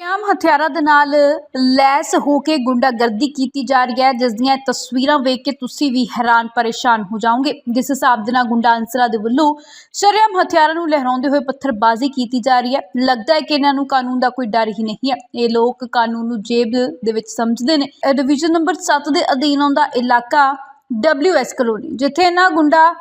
ਆਮ ਹਥਿਆਰਾਂ ਦੇ ਨਾਲ ਲੈਸ ਹੋ ਕੇ ਗੁੰਡਾਗਰਦੀ ਕੀਤੀ ਜਾ ਰਹੀ ਹੈ, ਜਿਸ ਦੀਆਂ ਤਸਵੀਰਾਂ ਵੇਖ ਕੇ ਤੁਸੀਂ ਵੀ ਹੈਰਾਨ ਪਰੇਸ਼ਾਨ ਹੋ ਜਾਓਗੇ। ਜਿਸ ਹਿਸਾਬ ਦੇ ਨਾਲ ਗੁੰਡਾ ਅੰਸਰਾਂ ਦੇ ਵੱਲੋਂ ਸ਼ਰੇਆਮ ਹਥਿਆਰਾਂ ਨੂੰ ਲਹਿਰਾਉਂਦੇ ਹੋਏ ਪੱਥਰਬਾਜ਼ੀ ਕੀਤੀ ਜਾ ਰਹੀ ਹੈ। ਲੱਗਦਾ ਹੈ ਕਿ ਇਹਨਾਂ ਨੂੰ ਕਾਨੂੰਨ ਦਾ ਕੋਈ ਡਰ ਹੀ ਨਹੀਂ ਹੈ। ਇਹ ਲੋਕ ਕਾਨੂੰਨ ਨੂੰ ਜੇਬ ਦੇ ਵਿੱਚ ਸਮਝਦੇ ਨੇ। ਡਿਵੀਜ਼ਨ ਨੰਬਰ 7 ਦੇ ਅਧੀਨ ਆਉਂਦਾ ਇਲਾਕਾ ਡਬਲਯੂਐਸ ਕਲੋਨੀ, ਜਿੱਥੇ ਇਹਨਾਂ ਗੁੰਡਾ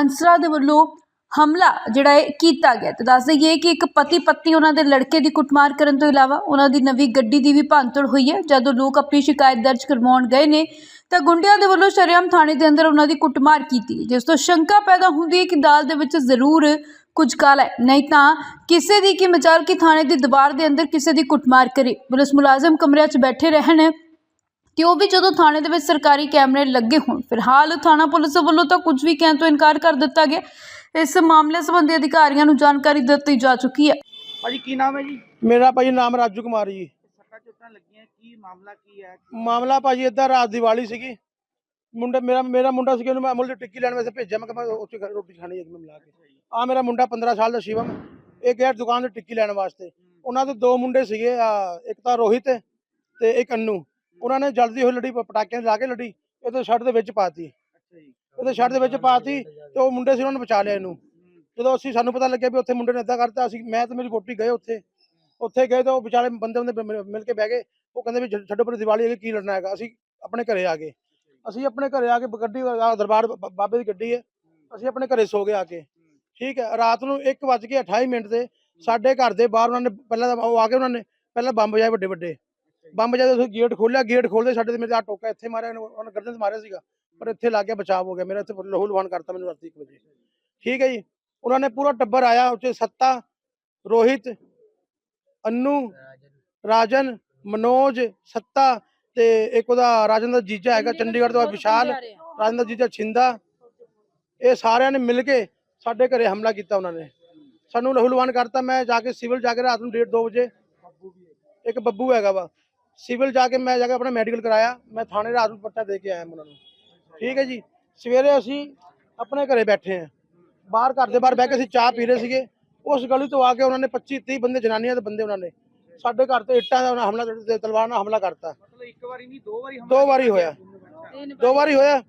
ਅਨਸਰਾਂ ਦੇ ਵੱਲੋਂ ਹਮਲਾ ਜਿਹੜਾ ਹੈ ਕੀਤਾ ਗਿਆ। ਤੇ ਦੱਸ ਦਈਏ ਕਿ ਇੱਕ ਪਤੀ ਪਤਨੀ ਉਹਨਾਂ ਦੇ ਲੜਕੇ ਦੀ ਕੁੱਟਮਾਰ ਕਰਨ ਤੋਂ ਇਲਾਵਾ ਉਹਨਾਂ ਦੀ ਨਵੀਂ ਗੱਡੀ ਦੀ ਵੀ ਭੰਨਤੋੜ ਹੋਈ ਹੈ। ਜਦੋਂ ਲੋਕ ਆਪਣੀ ਸ਼ਿਕਾਇਤ ਦਰਜ ਕਰਵਾਉਣ ਗਏ ਨੇ, ਤਾਂ ਗੁੰਡਿਆਂ ਦੇ ਵੱਲੋਂ ਸ਼ਰੇਆਮ ਥਾਣੇ ਦੇ ਅੰਦਰ ਉਹਨਾਂ ਦੀ ਕੁੱਟਮਾਰ ਕੀਤੀ ਜਿਸ ਤੋਂ ਸ਼ੰਕਾ ਪੈਦਾ ਹੁੰਦੀ ਹੈ ਕਿ ਦਾਲ ਦੇ ਵਿੱਚ ਜ਼ਰੂਰ ਕੁਝ ਕਾਲਾ ਹੈ। ਨਹੀਂ ਤਾਂ ਕਿਸੇ ਦੀ ਕੀ ਮਚਾਲ ਕਿ ਥਾਣੇ ਦੀ ਦੀਵਾਰ ਦੇ ਅੰਦਰ ਕਿਸੇ ਦੀ ਕੁੱਟਮਾਰ ਕਰੇ। ਪੁਲਿਸ ਮੁਲਾਜ਼ਮ ਕਮਰਿਆਂ 'ਚ ਬੈਠੇ ਰਹਿਣ ਤੇ ਉਹ ਵੀ ਜਦੋਂ ਥਾਣੇ ਦੇ ਵਿੱਚ ਸਰਕਾਰੀ ਕੈਮਰੇ ਲੱਗੇ ਹੋਣ। ਫਿਲਹਾਲ ਥਾਣਾ ਪੁਲਿਸ ਵੱਲੋਂ ਤਾਂ ਕੁਝ ਵੀ ਕਹਿਣ ਤੋਂ ਇਨਕਾਰ ਕਰ ਦਿੱਤਾ ਗਿਆ। ਇਸ ਮਾਮਲੇ ਸੰਬੰਧੀ ਅਧਿਕਾਰੀਆਂ ਨੂੰ ਜਾਣਕਾਰੀ ਦਿੱਤੀ ਜਾ ਚੁੱਕੀ ਹੈ। ਭਾਜੀ ਕੀ ਨਾਮ ਹੈ ਜੀ? ਮੇਰਾ ਭਾਜੀ ਨਾਮ ਰਾਜੂ ਕੁਮਾਰ ਜੀ। ਸੱਟਾਂ ਚੁੱਟਾਂ ਲੱਗੀਆਂ ਕੀ ਮਾਮਲਾ ਕੀ ਹੈ? ਮਾਮਲਾ ਭਾਜੀ ਏਦਾਂ ਰਾਤ ਦੀਵਾਲੀ ਸੀਗੀ। ਮੁੰਡਾ ਮੇਰਾ ਮੇਰਾ ਮੁੰਡਾ ਸੀ ਉਹਨੂੰ ਮੈਂ ਅਮੁਲ ਦੀ ਟਿੱਕੀ ਲੈਣ ਵਾਸਤੇ ਭੇਜਿਆ। ਮੈਂ ਕਿਹਾ ਮੈਂ ਉੱਥੇ ਘਰ ਰੋਟੀ ਖਾਣੀ ਹੈ ਕਿ ਮੈਂ ਮਿਲਾ ਕੇ। ਆ ਮੇਰਾ ਮੁੰਡਾ 15 ਸਾਲ ਦਾ ਸ਼ਿਵਮ ਇਹ ਗਿਆ ਦੁਕਾਨ ਤੇ ਟਿੱਕੀ ਲੈਣ ਵਾਸਤੇ। ਉਹਨਾਂ ਦੇ ਦੋ ਮੁੰਡੇ ਸੀਗੇ ਆ ਇੱਕ ਤਾਂ ਰੋਹਿਤ ਤੇ ਇੱਕ ਅੰਨੂ। ਉਹਨਾਂ ਨੇ ਜਲਦੀ ਹੋਈ ਲੜੀ ਪਟਾਕਿਆਂ ਲਾ ਕੇ ਲੜੀ ਇਹ ਤਾਂ ਸ਼ਰਟ ਦੇ ਵਿੱਚ ਪਾਤੀ। ਇਹਦੇ ਸ਼ਰਟ ਦੇ ਵਿੱਚ ਪਾਤੀ ਤੇ ਉਹ ਮੁੰਡੇ ਸੀ ਉਹਨਾਂ ਨੇ ਬਚਾ ਲਿਆ ਇਹਨੂੰ। ਜਦੋਂ ਅਸੀਂ ਸਾਨੂੰ ਪਤਾ ਲੱਗਿਆ ਵੀ ਉੱਥੇ ਮੁੰਡੇ ਨੇ ਏਦਾਂ ਕਰਤਾ ਅਸੀਂ ਮੈਂ ਤੇ ਮੇਰੀ ਵੋਟੀ ਗਏ ਉੱਥੇ। ਉੱਥੇ ਗਏ ਤਾਂ ਉਹ ਵਿਚਾਰੇ ਬੰਦੇ ਬੰਦੇ ਮਿਲ- ਕੇ ਬਹਿ ਗਏ। ਉਹ ਕਹਿੰਦੇ ਵੀ ਛੱਡੋ ਪਰ ਦੀਵਾਲੀ ਹੈਗੀ ਕੀ ਲੜਨਾ ਹੈਗਾ? ਅਸੀਂ ਆਪਣੇ ਘਰੇ ਆ ਗਏ। ਅਸੀਂ ਆਪਣੇ ਘਰੇ ਆ ਕੇ ਗੱਡੀ ਦਰਬਾਰ ਬਾਬੇ ਦੀ ਗੱਡੀ ਹੈ। ਅਸੀਂ ਆਪਣੇ ਘਰੇ ਸੋ ਗਏ ਆ ਕੇ। ਠੀਕ ਹੈ ਰਾਤ ਨੂੰ 1:28 ਮਿੰਟ ਤੇ ਸਾਡੇ ਘਰ ਦੇ ਬਾਹਰ ਉਹਨਾਂ ਨੇ ਪਹਿਲਾਂ ਉਹ ਆ ਕੇ ਉਹਨਾਂ ਨੇ ਪਹਿਲਾਂ ਬੰਬ ਵਜਾਏ ਵੱਡੇ ਵੱਡੇ ਬੰਬ ਵਜਾਏ ਅਸੀਂ ਗੇਟ ਖੋਲਿਆ ਗੇਟ ਖੋਲਦੇ ਸਾਡੇ ਤੇ ਮੇਰੇ ਆ ਟੋਕਾ ਇੱਥੇ ਮਾਰਿਆ ਉਹਨੇ ਗਰਦਨ 'ਚ ਮਾਰਿਆ ਸੀਗਾ ਪਰ ਇੱਥੇ ਲੱਗ ਗਿਆ ਬਚਾਅ ਹੋ ਗਿਆ ਮੇਰਾ ਇੱਥੇ ਲਹੂ ਲੁਹਾਨ ਕਰਤਾ ਮੈਨੂੰ ਰਾਤੀ 1 ਵਜੇ। ਠੀਕ ਹੈ ਜੀ ਉਹਨਾਂ ਨੇ ਪੂਰਾ ਟੱਬਰ ਆਇਆ ਉੱਥੇ ਸੱਤਾ ਰੋਹਿਤ ਅੰਨੂ ਰਾਜਨ। ਮਨੋਜ ਸੱਤਾ ਤੇ ਇੱਕ ਉਹਦਾ ਰਾਜਨ ਦਾ ਜੀਜਾ ਹੈਗਾ ਚੰਡੀਗੜ੍ਹ ਤੋਂ ਵਿਸ਼ਾਲ ਰਾਜਨ ਦਾ ਜੀਜਾ ਛਿੰਦਾ। ਇਹ ਸਾਰਿਆਂ ਨੇ ਮਿਲ ਕੇ ਸਾਡੇ ਘਰੇ ਹਮਲਾ ਕੀਤਾ ਉਹਨਾਂ ਨੇ। ਸਾਨੂੰ ਲਹੂ ਲੁਹਾਨ ਕਰਤਾ ਮੈਂ ਜਾ ਕੇ ਸਿਵਲ ਜਾ ਕੇ ਰਾਤ ਨੂੰ 1:30 2 ਵਜੇ। ਇੱਕ ਬੱਬੂ ਹੈਗਾ ਵਾ। ਸਿਵਲ ਜਾ ਕੇ ਮੈਂ ਜਾ ਕੇ ਆਪਣਾ ਮੈਡੀਕਲ ਕਰਾਇਆ। ਮੈਂ ਥਾਣੇ ਰਾਤ ਨੂੰ ਪੱਟਾ ਦੇ ਕੇ ਆਇਆ ਮੈਂ ਉਹਨਾਂ ਨੂੰ। ਠੀਕ ਹੈ ਜੀ। ਸਵੇਰੇ ਅਸੀਂ ਆਪਣੇ ਘਰੇ ਬੈਠੇ ਆ ਬਾਹਰ ਘਰ ਦੇ ਬਾਹਰ ਬਹਿ ਕੇ ਅਸੀਂ ਚਾਹ ਪੀ ਰਹੇ ਸੀਗੇ। ਉਸ ਗਲੀ ਤੋਂ ਆ ਕੇ ਉਹਨਾਂ ਨੇ 25 30 ਬੰਦੇ ਜਨਾਨੀਆਂ ਦੇ ਬੰਦੇ ਉਹਨਾਂ ਨੇ। ਸਾਡੇ ਘਰ ਤੇ ਇੱਟਾਂ ਦਾ ਉਹਨਾਂ ਹਮਲਾ ਤੇ ਤਲਵਾਰ ਨਾਲ ਹਮਲਾ ਕਰਤਾ। ਮਤਲਬ ਇੱਕ ਵਾਰੀ ਨਹੀਂ ਦੋ ਵਾਰੀ ਦੋ ਵਾਰੀ ਹੋਇਆ। ਦੋ ਵਾਰੀ। ਹੋਇਆ।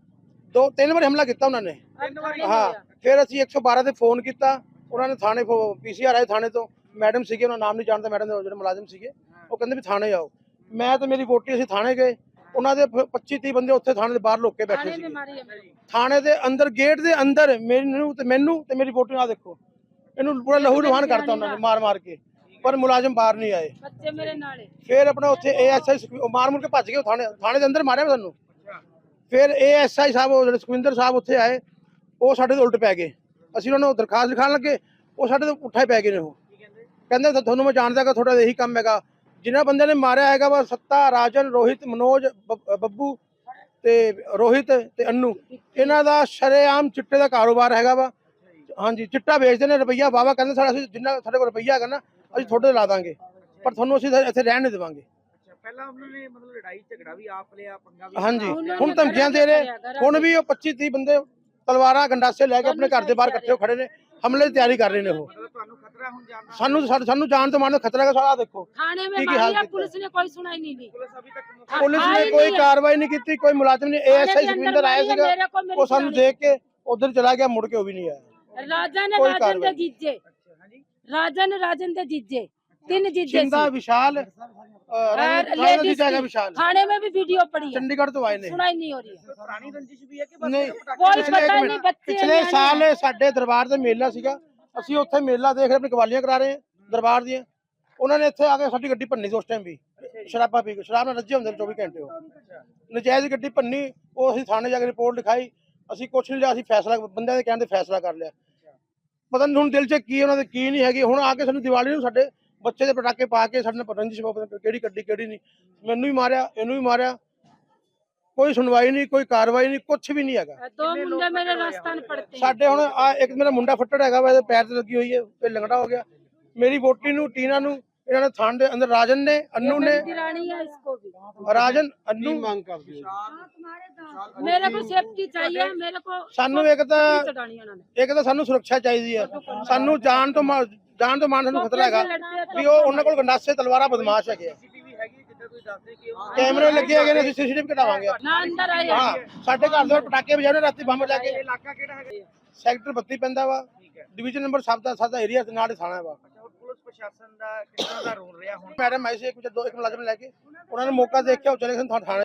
ਦੋ ਤਿੰਨ ਵਾਰੀ ਹਮਲਾ ਕੀਤਾ ਉਹਨਾਂ ਨੇ। ਤਿੰਨ ਵਾਰੀ ਹਾਂ। ਫਿਰ ਅਸੀਂ 112 ਤੇ ਫੋਨ ਕੀਤਾ। ਉਹਨਾਂ ਨੇ ਥਾਣੇ ਪੀਸੀਆਰ ਆਏ ਥਾਣੇ ਤੋਂ। ਮੈਡਮ ਸੀਗੇ ਉਹਨਾਂ ਦਾ ਨਾਮ ਨਹੀਂ ਜਾਣਦਾ। ਮੈਡਮ ਦੇ ਜਿਹੜੇ ਮੁਲਾਜ਼ਮ ਸੀਗੇ ਉਹ ਕਹਿੰਦੇ ਵੀ ਥਾਣੇ ਆਓ। ਮੈਂ ਤੇ ਮੇਰੀ ਵੋਟੀ ਅਸੀਂ ਥਾਣੇ ਗਏ। ਉਹਨਾਂ ਦੇ 25 30 ਬੰਦੇ ਉੱਥੇ ਥਾਣੇ ਦੇ ਬਾਹਰ ਲੁੱਕ ਕੇ ਬੈਠੇ ਸੀ ਥਾਣੇ ਦੇ ਅੰਦਰ ਗੇਟ ਦੇ ਅੰਦਰ ਮੈਨੂੰ ਤੇ ਮੈਨੂੰ ਤੇ ਮੇਰੀ ਵੋਟੀ ਨਾਲ ਦੇਖੋ। ਇਹਨੂੰ ਪੂਰਾ ਲਹੂ ਲੁਹਾਨ ਕਰਤਾ ਉਹਨਾਂ ਨੇ ਮਾਰ ਮਾਰ ਕੇ। ਪਰ ਮੁਲਾਜ਼ਮ ਬਾਹਰ ਨਹੀਂ ਆਏ। ਬੱਚੇ ਮੇਰੇ ਨਾਲੇ ਫਿਰ ਆਪਣਾ ਉੱਥੇ ਏਐਸਆਈ ਮਾਰ ਮੁਰ ਕੇ ਭੱਜ ਗਏ ਉਹ ਥਾਣੇ ਥਾਣੇ ਦੇ ਅੰਦਰ ਮਾਰਿਆ ਸਾਨੂੰ। ਫਿਰ ਏਐਸਆਈ ਸਾਹਿਬ ਉਹ ਜਿਹੜੇ ਸੁਖਵਿੰਦਰ ਸਾਹਿਬ ਉੱਥੇ ਆਏ ਉਹ ਸਾਡੇ ਤੋਂ ਉਲਟ ਪੈ ਗਏ। ਅਸੀਂ ਉਹਨਾਂ ਨੂੰ ਦਰਖਾਸਤ ਲਿਖਾਉਣ ਲੱਗੇ ਉਹ ਸਾਡੇ ਤੋਂ ਹੀ ਪੈ ਗਏ ਨੇ ਉਹ। ਕਹਿੰਦੇ? ਤੁਹਾਨੂੰ ਮੈਂ ਜਾਣਦਾ ਕਿ ਤੁਹਾਡਾ ਇਹੀ ਕੰਮ ਹੈਗਾ। ਜਿਨ੍ਹਾਂ ਬੰਦਿਆਂ ਨੇ ਮਾਰਿਆ ਹੈਗਾ ਵਾ ਸੱਤਾ ਰਾਜਨ ਰੋਹਿਤ ਮਨੋਜ ਬੱਬੂ ਤੇ ਰੋਹਿਤ ਤੇ ਅੰਨੂ। ਇਹਨਾਂ ਦਾ ਸ਼ਰੇਆਮ ਚਿੱਟੇ ਦਾ ਕਾਰੋਬਾਰ ਹੈਗਾ ਵਾ। ਹਾਂਜੀ ਚਿੱਟਾ ਵੇਚਦੇ ਨੇ ਰੁਪਈਆ ਬਾਬਾ ਕਹਿੰਦੇ ਸਾਡਾ ਅਸੀਂ ਜਿੰਨਾ ਸਾਡੇ ਕੋਲ ਰੁਪਈਆ ਹੈਗਾ ਨਾ ਅਸੀਂ ਤੁਹਾਡੇ ਤੇ ਲਾ ਦਾਂਗੇ। ਪਰ ਤੁਹਾਨੂੰ ਅਸੀਂ ਇੱਥੇ- ਰਹਿਣ ਨਹੀਂ ਦੇਵਾਂਗੇ। ਅੱਛਾ ਪਹਿਲਾਂ ਉਹਨਾਂ ਨੇ ਮਤਲਬ ਲੜਾਈ ਝਗੜਾ ਵੀ ਆਪ ਲਿਆ ਪੰਗਾ ਵੀ ਹਾਂਜੀ ਹੁਣ ਧਮਕੀਆਂ ਦੇ ਰਹੇ। ਹੁਣ ਵੀ ਉਹ 25 30 ਬੰਦੇ ਤਲਵਾਰਾਂ ਗੰਡਾਸੇ ਲੈ ਕੇ ਆਪਣੇ ਘਰ ਦੇ ਬਾਹਰ ਇਕੱਠੇ ਖੜੇ ਨੇ। ਹਮਲੇ ਦੀ ਤਿਆਰੀ ਕਰ ਰਹੇ ਨੇ ਉਹ। ਤੁਹਾਨੂੰ ਖਤਰਾ ਹੁਣ ਜਾਣ ਦਾ ਸਾਨੂੰ ਸਾਨੂੰ- ਸਾਨੂੰ ਜਾਣ ਤੋਂ ਮਾਰਨ ਦਾ ਖਤਰਾ ਹੈਗਾ ਸਾਰਾ ਦੇਖੋ थाने में की मारी हाल है कितना? पुलिस ने कोई सुनाई नहीं दी ਪੁਲਿਸ ਅਭੀ ਤੱਕ हाँ, ਪੁਲਿਸ आई ਨੇ नहीं ਕੋਈ है। ਕਾਰਵਾਈ ਨਹੀਂ ਕੀਤੀ ਕੋਈ ਮੁਲਾਜ਼ਮ ਨੇ थाने ਏਐਸਆਈ के अंदर ਸੁਖਵਿੰਦਰ आया मारी है, ਸੀਗਾ मेरे को मेरी ਉਹ ਸਾਨੂੰ जान- ਦੇਖ ਕੇ ਉਧਰ ਚਲਾ ਗਿਆ ਮੁੜ ਕੇ ਉਹ ਵੀ ਨਹੀਂ ਆਇਆ राजा ने कोई राजन दे कार्रवाई। जीजे ਅੱਛਾ ਹਾਂਜੀ राजा ने राजन दे जीजे तीन जीजे ਚਿੰਦਾ सी। ਵਿਸ਼ਾਲ और ਰਾਜਾ लेडीज ਜੀ ਜਾਏਗਾ की। ਵਿਸ਼ਾਲ थाने में भी वीडियो पड़ी है ਚੰਡੀਗੜ੍ਹ ਤੋਂ ਆਏ ਨੇ सुनाई नहीं हो रही है ਕੋਈ ਪੁਰਾਣੀ ਰੰਜਿਸ਼ ਵੀ ਹੈ ਕਿ ਬਸ ਨਹੀਂ ਪਟਾਕੇ कोई ਪਿਛਲੇ पता ਇੱਕ नहीं ਮਿੰਟ, बच्चे ਪਿਛਲੇ न्याणे ਸਾਲ हैं। ਸਾਡੇ ਦਰਬਾਰ ਦੇ ਮੇਲਾ ਸੀਗਾ ਅਸੀਂ ਉੱਥੇ ਮੇਲਾ ਦੇਖ ਰਹੇ ਆਪਣੀ ਕਵਾਲੀਆਂ ਕਰਾ ਰਹੇ ਦਰਬਾਰ ਦੀਆਂ। ਉਹਨਾਂ ਨੇ ਇੱਥੇ ਆ ਕੇ ਸਾਡੀ ਗੱਡੀ ਭੰਨੀ ਸੀ ਉਸ ਟਾਈਮ ਵੀ। ਸ਼ਰਾਬਾ ਪੀ ਕੇ ਸ਼ਰਾਬ ਨਾਲ ਰੱਜੇ ਹੁੰਦੇ ਨੇ 24 ਘੰਟੇ ਉਹ। ਨਜਾਇਜ਼ ਗੱਡੀ ਭੰਨੀ ਉਹ ਅਸੀਂ ਥਾਣੇ ਜਾ ਕੇ ਰਿਪੋਰਟ ਲਿਖਾਈ। ਅਸੀਂ ਕੁਛ ਨਹੀਂ ਲਿਆ ਅਸੀਂ ਫੈਸਲਾ ਬੰਦਿਆਂ ਦੇ ਕਹਿਣ ਤੇ ਫੈਸਲਾ ਕਰ ਲਿਆ। ਪਤਾ ਨਹੀਂ ਹੁਣ ਦਿਲ 'ਚ ਕੀ ਉਹਨਾਂ ਦੇ ਕੀ ਨਹੀਂ ਹੈਗੀ। ਹੁਣ ਆ ਕੇ ਸਾਨੂੰ ਦੀਵਾਲੀ ਨੂੰ ਸਾਡੇ ਬੱਚੇ ਦੇ ਪਟਾਕੇ ਪਾ ਕੇ ਸਾਡੇ ਨਾਲ ਰੰਜਿਸ਼ ਕਿਹੜੀ ਗੱਡੀ ਕਿਹੜੀ ਨਹੀਂ। ਮੈਨੂੰ ਵੀ ਮਾਰਿਆ ਇਹਨੂੰ ਵੀ ਮਾਰਿਆ। ਕੋਈ ਸੁਣਵਾਈ ਨਹੀਂ ਕੋਈ ਕਾਰਵਾਈ ਨਹੀਂ ਕੁਝ ਵੀ ਨਹੀਂ ਹੈਗਾ। ਦੋ ਮੁੰਡੇ ਮੇਰੇ ਰਾਸਤਾ ਨੂੰ ਸਾਡੇ ਹੁਣ ਆ ਇੱਕ ਮੇਰਾ ਮੁੰਡਾ ਫੱਟੜ ਹੈਗਾ ਵਾ ਇਹਦੇ ਪੈਰ ਤੇ ਲੱਗੀ ਹੋਈ ਹੈ ਤੇ ਲੰਗੜਾ ਹੋ ਗਿਆ। ਮੇਰੀ ਵੋਟੀ ਨੂੰ ਟੀਨਾ ਨੂੰ ਇਹਨਾਂ ਨੇ ਥਾਣ ਦੇ ਅੰਦਰ ਰਾਜਨ ਨੇ ਅੰਨੂ ਨੇ। ਰਾਣੀ ਹੈ ਇਸਕੋ ਵੀ। ਰਾਜਨ ਅੰਨੂ। ਮੰਗ ਕਰਦੇ ਮੇਰੇ ਕੋ ਸੇਫਟੀ ਚਾਹੀਏ ਮੇਰੇ ਕੋ ਸਾਨੂੰ ਇੱਕ ਤਾਂ ਇੱਕ ਤਾਂ ਸਾਨੂੰ ਸੁਰੱਖਿਆ ਚਾਹੀਦੀ ਹੈ ਸਾਨੂੰ ਜਾਣ ਤੋਂ ਜਾਨ ਤੋਂ ਮਾਨ ਸਾਨੂੰ ਖਤਰਾ ਹੈਗਾ। ਵੀ ਉਹ ਉਹਨਾਂ ਕੋਲ ਗੰਡਾਸੇ ਤਲਵਾਰਾਂ ਬਦਮਾਸ਼ ਹੈਗੇ ਆ। ਕੈਮਰੇ ਲੱਗੇ ਹੈਗੇ ਨੇ ਅਸੀਂ ਸੀਸੀਟੀਵੀ ਕਢਾਵਾਂਗੇ। ਨਾ ਅੰਦਰ ਆ ਹਾਂ ਸਾਡੇ ਘਰ ਦੇ ਵਿੱਚ ਪਟਾਕੇ ਵਜਾਉਣੇ ਰਾਤੀ ਬੰਬ ਲੈ ਕੇ। ਇਲਾਕਾ ਕਿਹੜਾ ਹੈਗਾ? ਸੈਕਟਰ 32 ਪੈਂਦਾ ਵਾ। ਡਿਵੀਜ਼ਨ ਨੰਬਰ 7 ਦਾ ਸਾਡਾ ਏਰੀਆ ਤੇ ਨਾਲ ਥਾਣਾ ਵਾ। ਪੁਲਿਸ ਪ੍ਰਸ਼ਾਸਨ ਦਾ ਕਿੰਨਾ ਦਾ ਰੋਲ ਰਿਹਾ ਹੁਣ? ਮੈਡਮ ਐਸੇ ਕੁਝ ਦੋ ਇੱਕ ਮੁਲਾਜ਼ਮ ਲੈ ਕੇ ਉਹਨਾਂ ਨੇ ਮੌਕਾ ਦੇਖ ਕੇ ਉਹ ਚਲੇ ਗਏ ਥਾਣੇ।